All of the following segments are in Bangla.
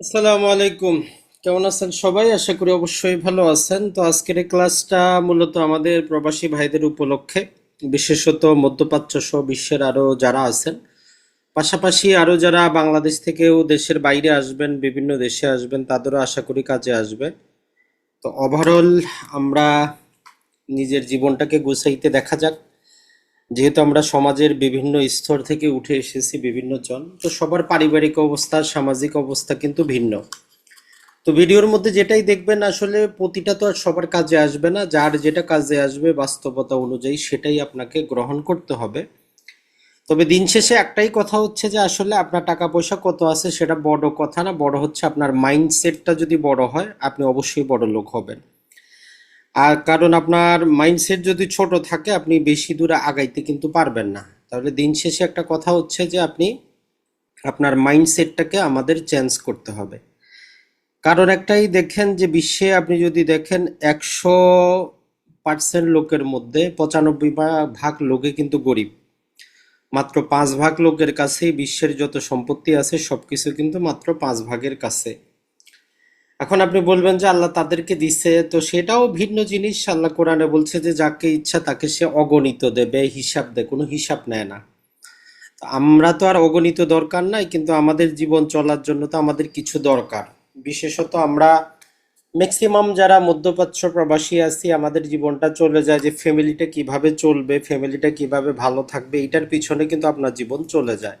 আসসালামু আলাইকুম। কেমন আছেন সবাই? আশা করি অবশ্যই ভালো আছেন। তো আজকের এই ক্লাসটা মূলত আমাদের প্রবাসী ভাইদের উপলক্ষে, বিশেষত মধ্যপ্রাচ্য সহ বিশ্বের আরও যারা আছেন, পাশাপাশি আরও যারা বাংলাদেশ থেকেও দেশের বাইরে আসবেন, বিভিন্ন দেশে আসবেন, তাদেরও আশা করি কাজে আসবে। তো ওভারঅল আমরা নিজের জীবনটাকে গুছাইতে দেখা যাক। যেহেতু আমরা সমাজের বিভিন্ন স্তর থেকে উঠে এসেছি বিভিন্ন জন, তো সবার পারিবারিক অবস্থা, সামাজিক অবস্থা কিন্তু ভিন্ন। তো ভিডিওর মধ্যে যেটাই দেখবেন, আসলে প্রতিটা তো আর সবার কাজে আসবে না, যার যেটা কাজে আসবে, বাস্তবতা অনুযায়ী সেটাই আপনাকে গ্রহণ করতে হবে। তবে দিন শেষে একটাই কথা হচ্ছে যে, আসলে আপনার টাকা পয়সা কত আছে সেটা বড় কথা না, বড় হচ্ছে আপনার মাইন্ডসেটটা যদি বড় হয়, আপনি অবশ্যই বড় লোক হবেন। আর কারণ আপনার মাইন্ডসেট যদি ছোট থাকে, আপনি বেশি দূরে আগাইতে কিন্তু পারবেন না। তাহলে দিন শেষে একটা কথা হচ্ছে যে, আপনি আপনার মাইন্ডসেটটাকে আমাদের চেঞ্জ করতে হবে। কারণ একটাই দেখেন যে, বিশ্বে আপনি যদি দেখেন, একশো পার্সেন্ট লোকের মধ্যে পঁচানব্বই ভাগ লোকে কিন্তু গরিব। মাত্র পাঁচ ভাগ লোকের কাছেই বিশ্বের যত সম্পত্তি আছে সব কিছু কিন্তু মাত্র পাঁচ ভাগের কাছে। এখন আপনি বলবেন যে আল্লাহ তাদেরকে দিছে, তো সেটাও ভিন্ন জিনিস। আল্লাহ কোরআনে বলছে যে, যাকে ইচ্ছা তাকে সে অগণিত দেবে, হিসাব দেয় কোনো হিসাব নেয় না। আমরা তো আর অগণিত দরকার নাই, কিন্তু আমাদের জীবন চলার জন্য তো আমাদের কিছু দরকার। বিশেষত আমরা ম্যাক্সিমাম যারা মধ্যপ্রাচ্য প্রবাসী আছি, আমাদের জীবনটা চলে যায় যে ফ্যামিলিটা কীভাবে চলবে ফ্যামিলিটা কীভাবে ভালো থাকবে এটার পিছনে কিন্তু আপনার জীবন চলে যায়।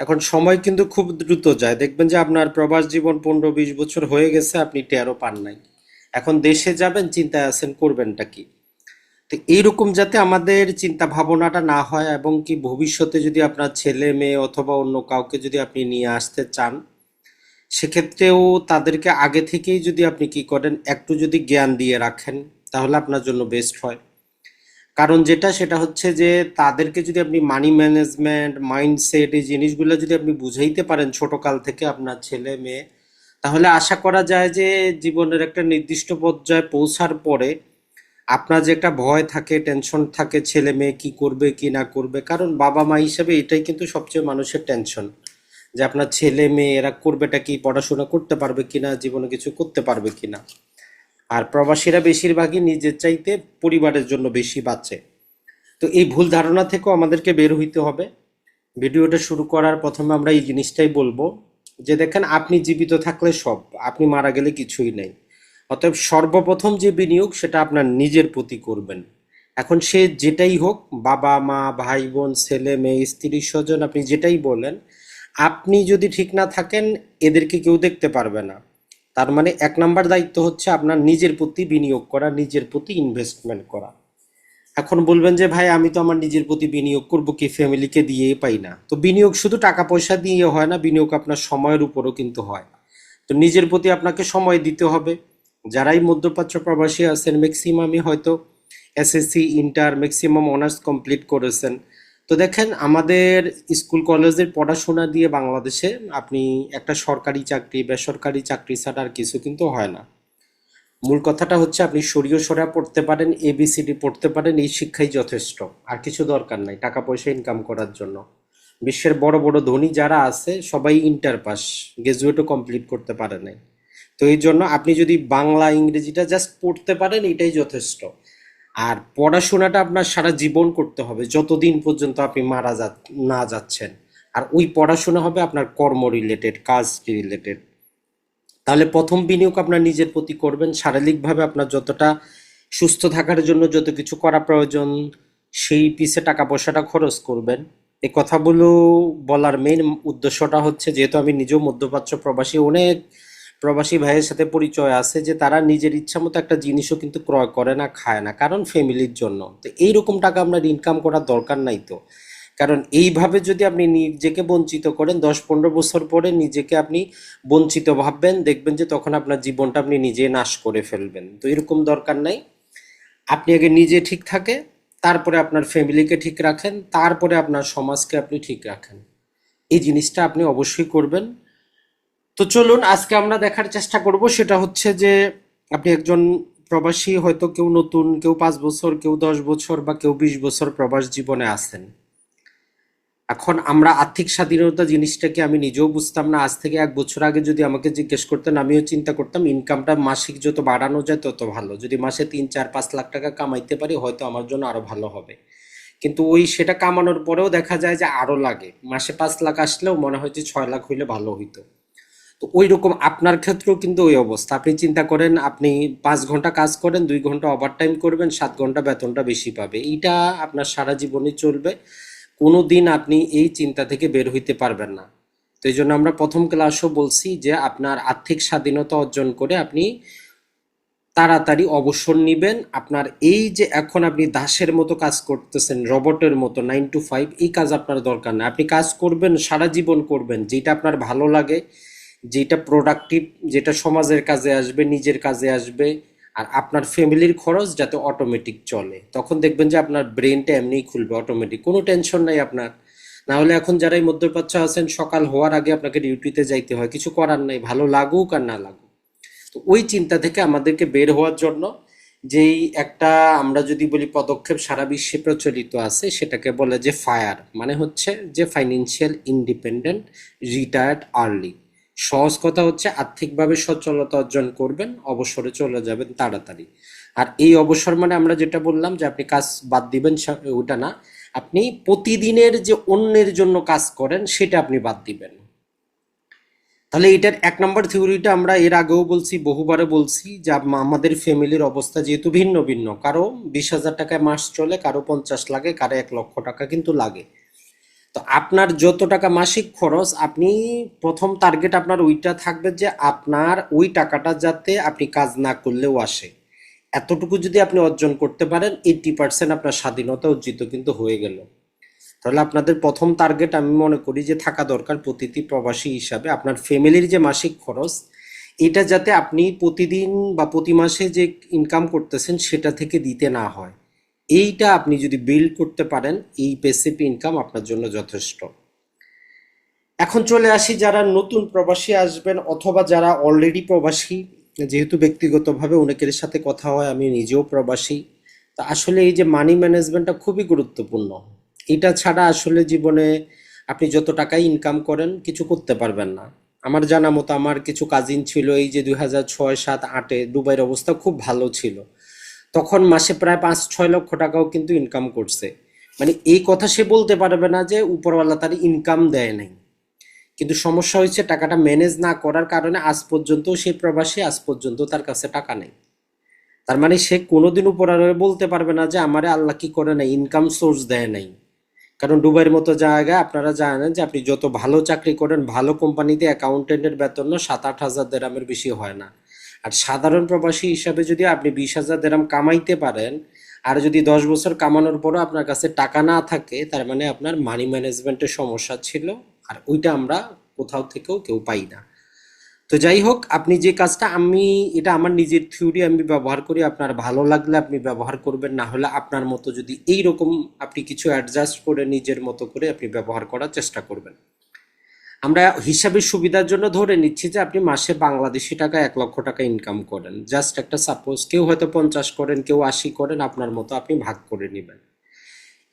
এখন সময় কিন্তু খুব দ্রুত যায়। দেখবেন যে আপনার প্রবাস জীবন পনেরো বিশ বছর হয়ে গেছে, আপনি টেরও পান নাই। এখন দেশে যাবেন, চিন্তায় আছেন, করবেনটা কি? তো এইরকম যাতে আমাদের চিন্তা ভাবনাটা না হয় এবং কি ভবিষ্যতে যদি আপনার ছেলে মেয়ে অথবা অন্য কাউকে যদি আপনি নিয়ে আসতে চান, সেক্ষেত্রেও তাদেরকে আগে থেকেই যদি আপনি কি করেন, একটু যদি জ্ঞান দিয়ে রাখেন, তাহলে আপনার জন্য বেস্ট হয়। কারণ যেটা, সেটা হচ্ছে যে তাদেরকে যদি আপনি মানি ম্যানেজমেন্ট মাইন্ডসেট এই জিনিসগুলো যদি আপনি বুঝাইতে পারেন ছোট কাল থেকে আপনার ছেলে, মেয়ে, তাহলে আশা করা যায় যে জীবনের একটা নির্দিষ্ট পর্যায়ে পৌঁছার পরে আপনার যে একটা ভয় থাকে টেনশন থাকে, ছেলে, মেয়ে কি করবে, কি না করবে, কারণ বাবা মা হিসেবে এটাই কিন্তু সবচেয়ে মানুষের টেনশন যে আপনার ছেলে, মেয়ে এরা করবেটা কি, পড়াশোনা করতে পারবে কিনা, জীবনে কিছু করতে পারবে কিনা। আর প্রবাসীরা বেশিরভাগই নিজের চাইতে পরিবারের জন্য বেশি বাঁচে। তো এই ভুল ধারণা থেকেও আমাদেরকে বের হইতে হবে। ভিডিওটা শুরু করার প্রথমে আমরা এই জিনিসটাই বলব যে দেখেন, আপনি জীবিত থাকলে সব, আপনি মারা গেলে কিছুই নেই। অতএব সর্বপ্রথম যে বিনিয়োগ, সেটা আপনার নিজের প্রতি করবেন। এখন সে যেটাই হোক, বাবা, মা, ভাই, বোন, ছেলে, মেয়ে, স্ত্রী, স্বজন, আপনি যেটাই বলেন, আপনি যদি ঠিক না থাকেন, এদেরকে কেউ দেখতে পারবে না। তার মানে এক নাম্বার দায়িত্ব হচ্ছে আপনার নিজের প্রতি বিনিয়োগ করা, নিজের প্রতি ইনভেস্টমেন্ট করা। এখন বলবেন যে, ভাই, আমি তো আমার নিজের প্রতি বিনিয়োগ করব, কি ফ্যামিলিকে দিয়ে পাই না? তো বিনিয়োগ শুধু টাকা পয়সা দিয়ে হয় না, বিনিয়োগ আপনার সময়ের উপরও কিন্তু হয়। তো নিজের প্রতি আপনাকে সময় দিতে হবে। যারাই মধ্যপ্রাচ্য প্রবাসী আছেন ম্যাক্সিমামই হয়তো SSC inter maximum honours complete করেছেন। তো দেখেন, আমাদের স্কুল কলেজের পড়াশোনা দিয়ে বাংলাদেশে আপনি একটা সরকারি চাকরি, বেসরকারি চাকরি ছাড়া আর কিছু কিন্তু হয় না। মূল কথাটা হচ্ছে আপনি সরিয় সরা পড়তে পারেন এবিসিডি পড়তে পারেন, এই শিক্ষাই যথেষ্ট। আর কিছু দরকার নাই টাকা পয়সা ইনকাম করার জন্য। বিশ্বের বড় বড় ধনী যারা আছে, সবাই ইন্টার পাস গ্রাজুয়েটও কমপ্লিট করতে পারে নাই। তো এই জন্য আপনি যদি বাংলা, ইংরেজিটা জাস্ট পড়তে পারেন, এটাই যথেষ্ট। আর পড়াশোনাটা আপনার সারা জীবন করতে হবে, যতদিন পর্যন্ত আপনি মারা যা, না যাচ্ছেন। আর ওই পড়াশোনা হবে আপনার কর্ম রিলেটেড কাজ রিলেটেড তাহলে প্রথম বিনিয়োগ আপনার নিজের প্রতি করবেন। শারীরিকভাবে আপনার যতটা সুস্থ থাকার জন্য যত কিছু করা প্রয়োজন, সেই পিছে টাকা পয়সাটা খরচ করবেন। এ কথাগুলো বলার মেইন উদ্দেশ্যটা হচ্ছে, যেহেতু আমি নিজেও মধ্যপ্রাচ্য প্রবাসী, অনেক প্রবাসী ভাইয়ের সাথে পরিচয় আছে যে তারা নিজের ইচ্ছা মতো একটা জিনিসও কিন্তু ক্রয় করে না, খায় না, কারণ ফ্যামিলির জন্য। তো এইরকম টাকা আপনার ইনকাম করার দরকার নাই তো। কারণ এইভাবে যদি আপনি নিজেকে বঞ্চিত করেন, দশ পনেরো বছর পরে নিজেকে আপনি বঞ্চিত ভাববেন, দেখবেন যে তখন আপনার জীবনটা আপনি নিজে নাশ করে ফেলবেন। তো এরকম দরকার নাই। আপনি আগে নিজে ঠিক থাকে, তারপরে আপনার ফ্যামিলিকে ঠিক রাখেন, তারপরে আপনার সমাজকে আপনি ঠিক রাখেন। এই জিনিসটা আপনি অবশ্যই করবেন। তো চলুন, আজকে আমরা দেখার চেষ্টা করব। সেটা হচ্ছে যে আপনি একজন প্রবাসী, হয়তো কেউ নতুন, কেউ পাঁচ বছর, কেউ দশ বছর বা কেউ বিশ বছর প্রবাস জীবনে আছেন। এখন আমরা আর্থিক স্বাধীনতা জিনিসটাকে আমি নিজেও বুঝতাম না। আজ থেকে এক বছর আগে যদি আমাকে জিজ্ঞেস করতেন, আমিও চিন্তা করতাম ইনকামটা মাসিক যত বাড়ানো যায় তত ভালো। যদি মাসে তিন, চার, পাঁচ লাখ টাকা কামাইতে পারি, হয়তো আমার জন্য আরও ভালো হবে। কিন্তু ওই সেটা কামানোর পরেও দেখা যায় যে আরও লাগে। মাসে পাঁচ লাখ আসলেও মনে হয় যে ছয় লাখ হইলে ভালো হইতো। তো ওই রকম আপনার ক্ষেত্রেও কিন্তু ওই অবস্থা। আপনি চিন্তা করেন, আপনি পাঁচ ঘণ্টা কাজ করেন, দুই ঘণ্টা ওভারটাইম করবেন, সাত ঘণ্টা বেতনটা বেশি পাবে। এইটা আপনার সারা জীবনে চলবে। কোনো দিন আপনি এই চিন্তা থেকে বের হইতে পারবেন না। তো এই জন্য আমরা প্রথম ক্লাসও বলছি যে আপনার আর্থিক স্বাধীনতা অর্জন করে আপনি তাড়াতাড়ি অবসর নিবেন। আপনার এই যে এখন আপনি দাসের মতো কাজ করতেছেন, রবটের মতো নাইন টু ফাইভ এই কাজ আপনার দরকার না। আপনি কাজ করবেন, সারা জীবন করবেন, যেটা আপনার ভালো লাগে যেটা প্রোডাক্টিভ যেটা সমাজের কাজে আসবে, নিজের কাজে আসবে, আর আপনার ফ্যামিলির খরচ যাতে অটোমেটিক চলে। তখন দেখবেন যে আপনার ব্রেনটা এমনিই খুলবে অটোমেটিক কোনো টেনশন নাই আপনার। না হলে এখন যারা এই মধ্যপ্রাচ্য আছেন, সকাল হওয়ার আগে আপনাকে ডিউটিতে যাইতে হয়। কিছু করার নাই, ভালো লাগুক আর না লাগুক। তো ওই চিন্তা থেকে আমাদেরকে বের হওয়ার জন্য যেই একটা আমরা যদি বলি পদক্ষেপ সারা বিশ্বে প্রচলিত আছে, সেটাকে বলে যে ফায়ার মানে হচ্ছে যে ফাইন্যান্সিয়াল ইন্ডিপেন্ডেন্ট রিটায়ার্ড আর্লি সহজ কথা হচ্ছে আর্থিকভাবে সচ্ছলতা অর্জন করবেন, অবসরে চলে যাবেন তাড়াতাড়ি। আর এই অবসর মানে আমরা যেটা বললাম যে আপনি কাজ বাদ দিবেন ওটা না, আপনি প্রতিদিনের যে অন্যের জন্য কাজ করেন সেটা আপনি বাদ দিবেন। তাহলে এটার এক নম্বর থিওরিটা আমরা এর আগেও বলছি বহুবারে বলছি যে আমাদের ফ্যামিলির অবস্থা যেহেতু ভিন্ন ভিন্ন। কারও বিশ হাজার টাকায় মাস চলে, কারও পঞ্চাশ লাগে, কারও এক লক্ষ টাকা কিন্তু লাগে। তো আপনার যত টাকা মাসিক খরচ, আপনি প্রথম টার্গেট আপনার ওইটা থাকবে যে আপনার ওই টাকাটা যাতে আপনি কাজ না করলেও আসে। এতটুকু যদি আপনি অর্জন করতে পারেন এইটি পার্সেন্ট আপনার স্বাধীনতা অর্জিত কিন্তু হয়ে গেল। তাহলে আপনাদের প্রথম টার্গেট আমি মনে করি যে থাকা দরকার প্রতিটি প্রবাসী হিসাবে। আপনার ফ্যামিলির যে মাসিক খরচ, এটা যাতে আপনি প্রতিদিন বা প্রতি মাসে যে ইনকাম করতেছেন, সেটা থেকে দিতে না হয়। এইটা আপনি যদি বিল্ড করতে পারেন, এই পেসিভ ইনকাম আপনার জন্য যথেষ্ট। এখন চলে আসি যারা নতুন প্রবাসী আসবেন অথবা যারা অলরেডি প্রবাসী, যেহেতু ব্যক্তিগতভাবে অনেকের সাথে কথা হয়, আমি নিজেও প্রবাসী। তা আসলে এই যে মানি ম্যানেজমেন্টটা খুবই গুরুত্বপূর্ণ। এটা ছাড়া আসলে জীবনে আপনি যত টাকাই ইনকাম করেন, কিছু করতে পারবেন না। আমার জানা মতো আমার কিছু কাজিন ছিল, এই যে দুই হাজার ছয় সাত আটে দুবাইয়ের অবস্থা খুব ভালো ছিল। তখন মাসে প্রায় পাঁচ, ছয় লক্ষ টাকাও কিন্তু ইনকাম করছে। মানে এই কথা সে বলতে পারবে না যে উপরওয়ালা তার ইনকাম দেয় নাই। কিন্তু সমস্যা হয়েছে টাকাটা ম্যানেজ না করার কারণে আজ পর্যন্ত সেই প্রবাসী, আজ পর্যন্ত তার কাছে টাকা নেই। তার মানে সে কোনোদিন উপরালে বলতে পারবে না যে আমারে আল্লাহ কি করে নাই ইনকাম সোর্স দেয় নাই। কারণ দুবাইয়ের মতো জায়গায় আপনারা জানেন যে আপনি যত ভালো চাকরি করেন, ভালো কোম্পানিতে অ্যাকাউন্টেন্টের বেতন সাত, আট হাজার দেরামের বেশি হয় না। আর সাধারণ প্রবাসী হিসাবে যদি আপনি বিশ হাজার দেরাম কামাইতে পারেন, আর যদি দশ বছর কামানোর পরও আপনার কাছে টাকা না থাকে, তার মানে আপনার মানি ম্যানেজমেন্টের সমস্যা ছিল, আর ওইটা আমরা কোথাও থেকেও কেউ পাই না। তো যাই হোক, আপনি যে কাজটা আমি, এটা আমার নিজের থিওরি আমি ব্যবহার করি, আপনার ভালো লাগলে আপনি ব্যবহার করবেন, না হলে আপনার মতো যদি এই রকম আপনি কিছু অ্যাডজাস্ট করে নিজের মতো করে আপনি ব্যবহার করার চেষ্টা করবেন। আমরা হিসাবের সুবিধার জন্য ধরে নিচ্ছি যে আপনি মাসে বাংলাদেশি টাকা এক লক্ষ টাকা ইনকাম করেন। জাস্ট একটা সাপোজ কেউ হয়তো পঞ্চাশ করেন, কেউ আশি করেন, আপনার মতো আপনি ভাগ করে নেবেন।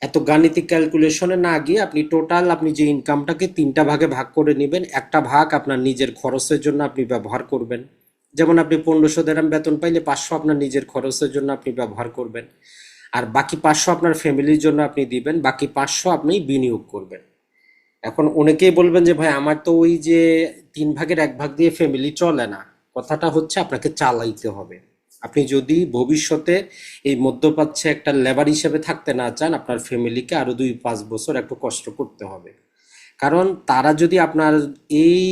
এত গাণিতিক ক্যালকুলেশনে না গিয়ে আপনি টোটাল আপনি যে ইনকামটাকে তিনটা ভাগে ভাগ করে নেবেন, একটা ভাগ আপনার নিজের খরচের জন্য আপনি ব্যবহার করবেন। যেমন আপনি পনেরোশো দেরাম বেতন পাইলে পাঁচশো আপনার নিজের খরচের জন্য আপনি ব্যবহার করবেন। আর বাকি পাঁচশো আপনার ফ্যামিলির জন্য আপনি দিবেন, বাকি পাঁচশো আপনি বিনিয়োগ করবেন। এখন অনেকেই বলবেন যে, ভাই, আমার তো ওই যে তিন ভাগের এক ভাগ দিয়ে ফ্যামিলি চলে না। কথাটা হচ্ছে আপনাকে চালাইতে হবে। আপনি যদি ভবিষ্যতে এই মধ্যপ্রাচ্যে একটা লেবার হিসেবে থাকতে না চান, আপনার ফ্যামিলিকে আরও দুই, পাঁচ বছর একটু কষ্ট করতে হবে। কারণ তারা যদি আপনার এই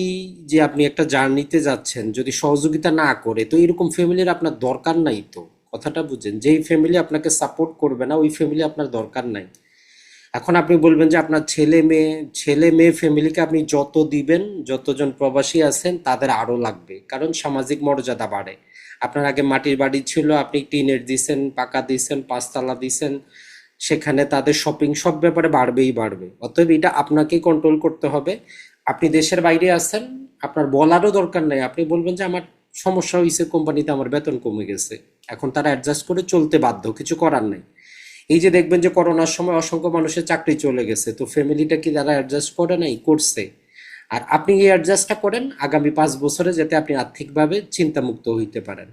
যে আপনি একটা জার্নিতে যাচ্ছেন, যদি সহযোগিতা না করে, তো এরকম ফ্যামিলির আপনার দরকার নাই তো। কথাটা বুঝেন, যেই ফ্যামিলি আপনাকে সাপোর্ট করবে না, ওই ফ্যামিলি আপনার দরকার নাই। এখন আপনি বলবেন যে আপনার ছেলে মেয়ে ছেলে মেয়ে ফ্যামিলিকে আপনি যত দিবেন, যতজন প্রবাসী আছেন, তাদের আরও লাগবে। কারণ সামাজিক মর্যাদা বাড়ে। আপনার আগে মাটির বাড়ি ছিল, আপনি টিনের দিছেন, পাকা দিছেন, পাঁচতলা দিছেন, সেখানে তাদের শপিং সব ব্যাপারে বাড়বেই বাড়বে। অতএব এটা আপনাকেই কন্ট্রোল করতে হবে। আপনি দেশের বাইরে আছেন, আপনার বলারও দরকার নেই। আপনি বলবেন যে আমার সমস্যা হয়েছে কোম্পানিতে আমার বেতন কমে গেছে। এখন তারা অ্যাডজাস্ট করে চলতে বাধ্য, কিছু করার নেই। এই যে দেখবেন যে করোনার সময় অসংখ্য মানুষের চাকরি চলে গেছে, তো ফ্যামিলিটা কি তারা অ্যাডজাস্ট করে নাই? করছে। আর আপনি এই অ্যাডজাস্টটা করেন, আগামী পাঁচ বছরে যাতে আপনি আর্থিকভাবে চিন্তামুক্ত হইতে পারেন।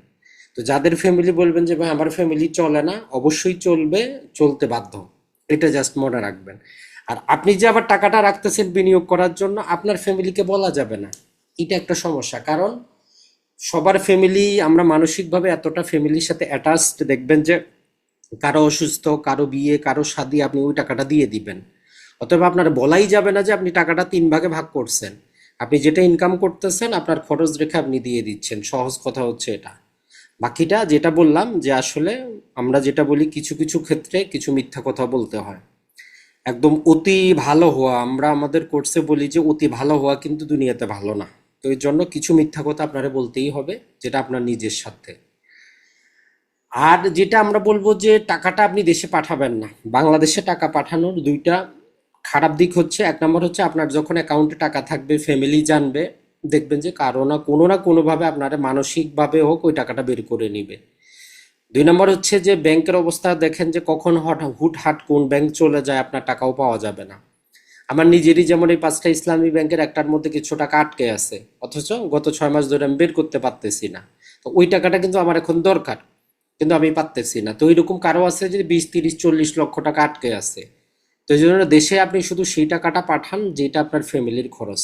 তো যাদের ফ্যামিলি বলবেন যে, ভাই, আমার ফ্যামিলি চলে না, অবশ্যই চলবে, চলতে বাধ্য। এটা জাস্ট মনে রাখবেন। আর আপনি যে আবার টাকাটা রাখতেছেন বিনিয়োগ করার জন্য, আপনার ফ্যামিলিকে বলা যাবে না। এটা একটা সমস্যা। কারণ সবার ফ্যামিলি আমরা মানসিকভাবে এতটা ফ্যামিলির সাথে অ্যাটাচড দেখবেন যে কারও অসুস্থ, কারও বিয়ে, কারও শাদী, আপনি ওই টাকাটা দিয়ে দিবেন। অতএব আপনার বলাই যাবে না যে আপনি টাকাটা তিন ভাগে ভাগ করছেন। আপনি যেটা ইনকাম করতেছেন, আপনার খরচ রেখে আপনি দিয়ে দিচ্ছেন। সহজ কথা হচ্ছে এটা। বাকিটা যেটা বললাম যে আসলে আমরা যেটা বলি কিছু কিছু ক্ষেত্রে কিছু মিথ্যা কথা বলতে হয়। একদম অতি ভালো হওয়া, আমরা আমাদের কোর্সে বলি যে অতি ভালো হওয়া কিন্তু দুনিয়াতে ভালো না। তো এর জন্য কিছু মিথ্যা কথা আপনারা বলতেই হবে, যেটা আপনার নিজের স্বার্থে। আর যেটা আমরা বলব যে টাকাটা আপনি দেশে পাঠাবেন না। বাংলাদেশে টাকা পাঠানোর দুইটা খারাপ দিক হচ্ছে। এক নম্বর হচ্ছে আপনার যখন অ্যাকাউন্টে টাকা থাকবে ফ্যামিলি জানবে, দেখবেন যে কারও না কোনো না কোনোভাবে আপনারা মানসিকভাবে হোক ওই টাকাটা বের করে নিবে। দুই নম্বর হচ্ছে যে ব্যাংকের অবস্থা দেখেন যে কখন হট হুটহাট কোন ব্যাংক চলে যায়, আপনার টাকাও পাওয়া যাবে না। আমার নিজেরই যেমন এই পাঁচটা ইসলামী ব্যাংকের একটার মধ্যে কিছু টাকা আটকে আছে, অথচ গত ছয় মাস ধরে আমি বের করতে পারতেছি না। তো ওই টাকাটা কিন্তু আমার এখন দরকার। কিন্তু আমি পারতেছি না। তো এরকম কারও আছে যে বিশ, তিরিশ, চল্লিশ লক্ষ টাকা আটকে আছে? তো এই জন্য দেশে আপনি শুধু সেই টাকাটা পাঠান যেটা আপনার ফ্যামিলির খরচ।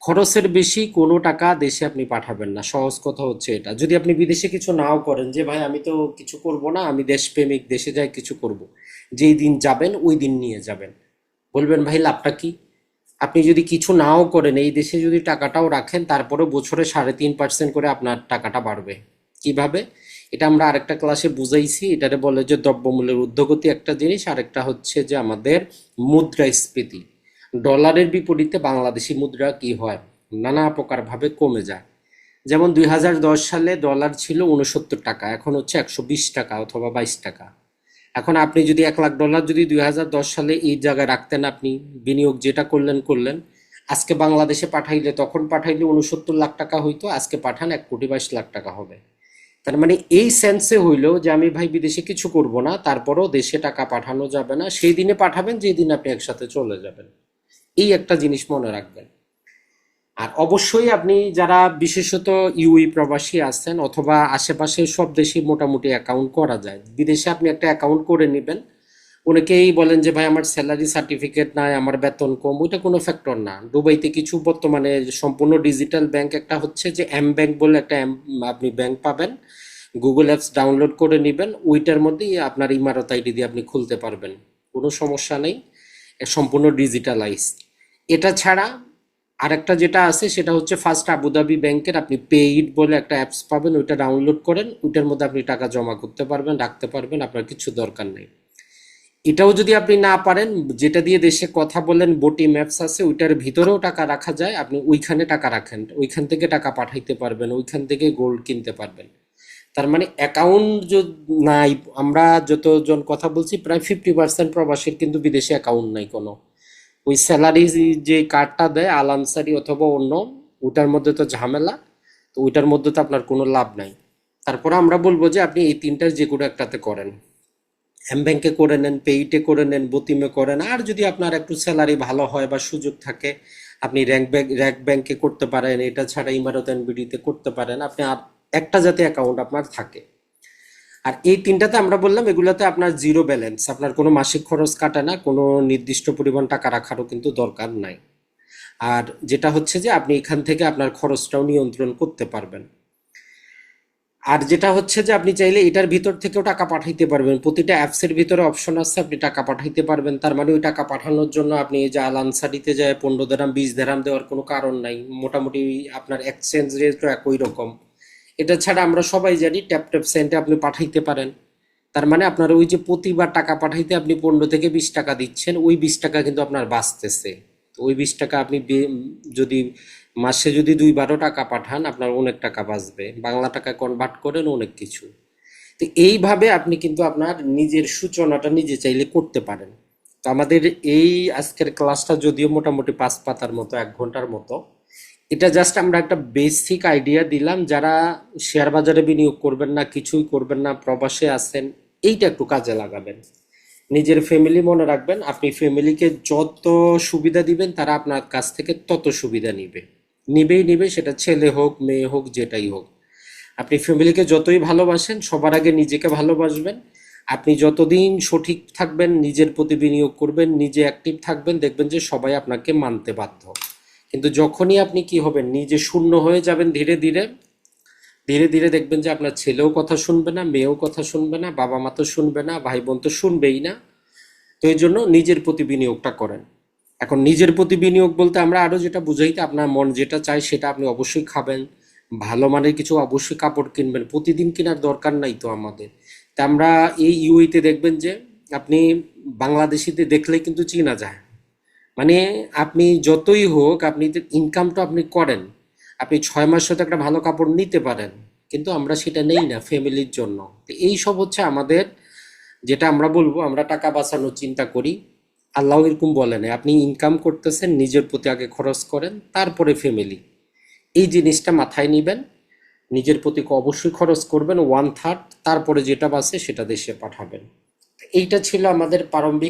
খরচের বেশি কোনো টাকা দেশে আপনি পাঠাবেন না। সহজ কথা হচ্ছে এটা। যদি আপনি বিদেশে কিছু নাও করেন যে, ভাই, আমি তো কিছু করব না, আমি দেশপ্রেমিক, দেশে যাই কিছু করব। যেই দিন যাবেন, ওই দিন নিয়ে যাবেন। বলবেন, ভাই, লাভটা কি? আপনি যদি কিছু নাও করেন, এই দেশে যদি টাকাটাও রাখেন তারপরে বছরে সাড়ে তিন পার্সেন্ট করে আপনার টাকাটা বাড়বে। কীভাবে? এটা আমরা আরেকটা ক্লাসে বুঝাইছি। এটারে বলে যে দ্রব্যমূল্যের ঊর্ধ্বগতি একটা জিনিস, আরেকটা হচ্ছে যে আমাদের মুদ্রাস্ফীতি ডলারের বিপরীতে বাংলাদেশি মুদ্রা কি হয়? নানা প্রকার ভাবে কমে যায়। যেমন দুই হাজার দশ সালে ডলার ছিল উনসত্তর টাকা, এখন হচ্ছে একশো বিশ টাকা অথবা বাইশ টাকা। এখন আপনি যদি এক লাখ ডলার যদি দুই হাজার দশ সালে এই জায়গায় রাখতেন আপনি, বিনিয়োগ যেটা করলেন করলেন। আজকে বাংলাদেশে পাঠাইলে, তখন পাঠাইলে উনসত্তর লাখ টাকা হইতো, আজকে পাঠান এক কোটি বাইশ লাখ টাকা হবে। তার মানে এই সেন্সে হইল যে আমি ভাই বিদেশে কিছু করব না, তারপরও দেশে টাকা পাঠানো যাবে না, সেই দিনে পাঠাবেন, যেই দিন আপনি একসাথে চলে যাবেন। এই একটা জিনিস মনে রাখবেন। আর অবশ্যই আপনি যারা বিশেষত ইউই প্রবাসী আছেন অথবা আশেপাশে সব দেশে মোটামুটি অ্যাকাউন্ট করা যায়, বিদেশে আপনি একটা অ্যাকাউন্ট করে নেবেন। অনেকেই বলেন যে, ভাই, আমার স্যালারি সার্টিফিকেট নাই, আমার বেতন কম। ওইটা কোনো ফ্যাক্টর না। দুবাইতে কিছু বর্তমানে সম্পূর্ণ ডিজিটাল ব্যাংক একটা হচ্ছে যে এম ব্যাংক বলে একটা আপনি ব্যাংক পাবেন। গুগল অ্যাপস ডাউনলোড করে নেবেন। ওইটার মধ্যেই আপনার ইমারত আইডি দিয়ে আপনি খুলতে পারবেন। কোনো সমস্যা নেই। সম্পূর্ণ ডিজিটালাইজ এটা ছাড়া আরেকটা যেটা আছে, সেটা হচ্ছে ফার্স্ট আবুধাবি ব্যাংকের আপনি পেইড বলে একটা অ্যাপস পাবেন। ওইটা ডাউনলোড করেন। ওইটার মধ্যে আপনি টাকা জমা করতে পারবেন, রাখতে পারবেন। আপনার কিছু দরকার নেই। এটাও যদি আপনি না পারেন, যেটা দিয়ে দেশে কথা বলেন বটি ম্যাপস আছে, ওইটার ভিতরেও টাকা রাখা যায়। আপনি ওইখানে টাকা রাখেন, ওইখান থেকে টাকা পাঠাইতে পারবেন, ওইখান থেকে গোল্ড কিনতে পারবেন। তার মানে অ্যাকাউন্ট নাই, আমরা যতজন কথা বলছি, প্রায় ফিফটি পার্সেন্ট প্রবাসীর কিন্তু বিদেশে অ্যাকাউন্ট নাই কোনো। ওই স্যালারি যে কার্ডটা দেয় আল আনসারি অথবা অন্য ওটার মধ্যে তো ঝামেলা, তো ওইটার মধ্যে তো আপনার কোনো লাভ নাই। তারপরে আমরা বলব যে আপনি এই তিনটার যে কোনো একটাতে করেন। ব্যাংকে করে নেন পেইটে করে নেন বতিমে করেন আর যদি আপনার একটু স্যালারি ভালো হয় বা সুযোগ থাকে, আপনি র্যাঙ্ক ব্যাংক র্যাক ব্যাংকে করতে পারেন, এটা ছাড়া ইমারত এনবিডিতে করতে পারেন, আপনি আর একটা যাতে অ্যাকাউন্ট আপনার থাকে। আর এই তিনটাতে আমরা বললাম, এগুলোতে আপনার জিরো ব্যালেন্স আপনার কোনো মাসিক খরচ কাটে না, কোনো নির্দিষ্ট পরিমাণ টাকা রাখারও কিন্তু দরকার নাই। আর যেটা হচ্ছে যে, আপনি এখান থেকে আপনার খরচটাও নিয়ন্ত্রণ করতে পারবেন। আর যেটা হচ্ছে যে আপনি চাইলে এটার ভিতর থেকেও টাকা পাঠাইতে পারবেন। প্রতিটা অ্যাপসের ভিতরে অপশন আছে, আপনি টাকা পাঠাইতে পারবেন। তার মানে ওই টাকা পাঠানোর জন্য আপনি এই যে আলানসারিতে যায় পনেরো দেরাম, বিশ দেরাম দেওয়ার কোনো কারণ নাই। মোটামুটি আপনার এক্সচেঞ্জ রেটও একই রকম। এটা ছাড়া আমরা সবাই জানি ট্যাপ ট্যাপ সেন্টে আপনি পাঠাইতে পারেন। তার মানে আপনার ওই যে প্রতিবার টাকা পাঠাইতে আপনি পনেরো থেকে বিশ টাকা দিচ্ছেন, ওই বিশ টাকা কিন্তু আপনার বাঁচতেছে। ওই বিশ টাকা আপনি যদি মাসে যদি দুই বারো টাকা পাঠান, আপনার অনেক টাকা বাঁচবে। বাংলা টাকা কনভার্ট করেন অনেক কিছু। তো এইভাবে আপনি কিন্তু আপনার নিজের সূচনাটা নিজে চাইলে করতে পারেন। তো আমাদের এই আজকের ক্লাসটা যদিও মোটামুটি পাঁচ পাতার মতো, এক ঘণ্টার মতো, এটা জাস্ট আমরা একটা বেসিক আইডিয়া দিলাম। যারা শেয়ার বাজারে বিনিয়োগ করবেন না, কিছুই করবেন না, প্রবাসে আছেন, এইটা একটু কাজে লাগাবেন। নিজের ফ্যামিলি মনে রাখবেন, আপনি ফ্যামিলিকে যত সুবিধা দিবেন, তারা আপনার কাছ থেকে তত সুবিধা নিবে। নিবেই নিবে সেটা ছেলে হোক, মেয়ে হোক, যেটাই হোক। আপনি ফ্যামিলিকে যতই ভালোবাসেন, সবার আগে নিজেকে ভালোবাসবেন। আপনি যতদিন সঠিক থাকবেন, নিজের প্রতি বিনিয়োগ করবেন, নিজে অ্যাক্টিভ থাকবেন, দেখবেন যে সবাই আপনাকে মানতে বাধ্য। কিন্তু যখনই আপনি কি হবেন, নিজে শূন্য হয়ে যাবেন ধীরে ধীরে ধীরে ধীরে দেখবেন যে আপনার ছেলেও কথা শুনবে না, মেয়েও কথা শুনবে না বাবা মা তো শুনবে না ভাই বোন তো শুনবেই না। তো এই জন্য নিজের প্রতি বিনিয়োগটা করেন। এখন নিজের প্রতি বিনিয়োগ বলতে আমরা আরও যেটা বুঝাইতে আপনার মন যেটা চায় সেটা আপনি অবশ্যই খাবেন। ভালো মানের কিছু অবশ্যই কাপড় কিনবেন। প্রতিদিন কেনার দরকার নাই তো আমাদের। তা আমরা এই ইউইতে দেখবেন যে আপনি বাংলাদেশিতে দেখলে কিন্তু চেনা যায়। মানে আপনি যতই হোক আপনি ইনকামটা আপনি করেন, আপনি ছয় মাস হয়তো একটা ভালো কাপড় নিতে পারেন, কিন্তু আমরা সেটা নেই না ফ্যামিলির জন্য। তো এই সব হচ্ছে আমাদের যেটা আমরা বলব, আমরা টাকা বাঁচানোর চিন্তা করি। আল্লাহ এরকম বলেন আপনি ইনকাম করতেছেন, নিজের প্রতি আগে খরচ করেন, তারপরে ফ্যামিলি এই জিনিসটা মাথায় নিবেন। নিজের প্রতি অবশ্যই খরচ করবেন ওয়ান থার্ড তারপরে যেটা বাসে সেটা দেশে পাঠাবেন। এইটা ছিল আমাদের প্রারম্ভিক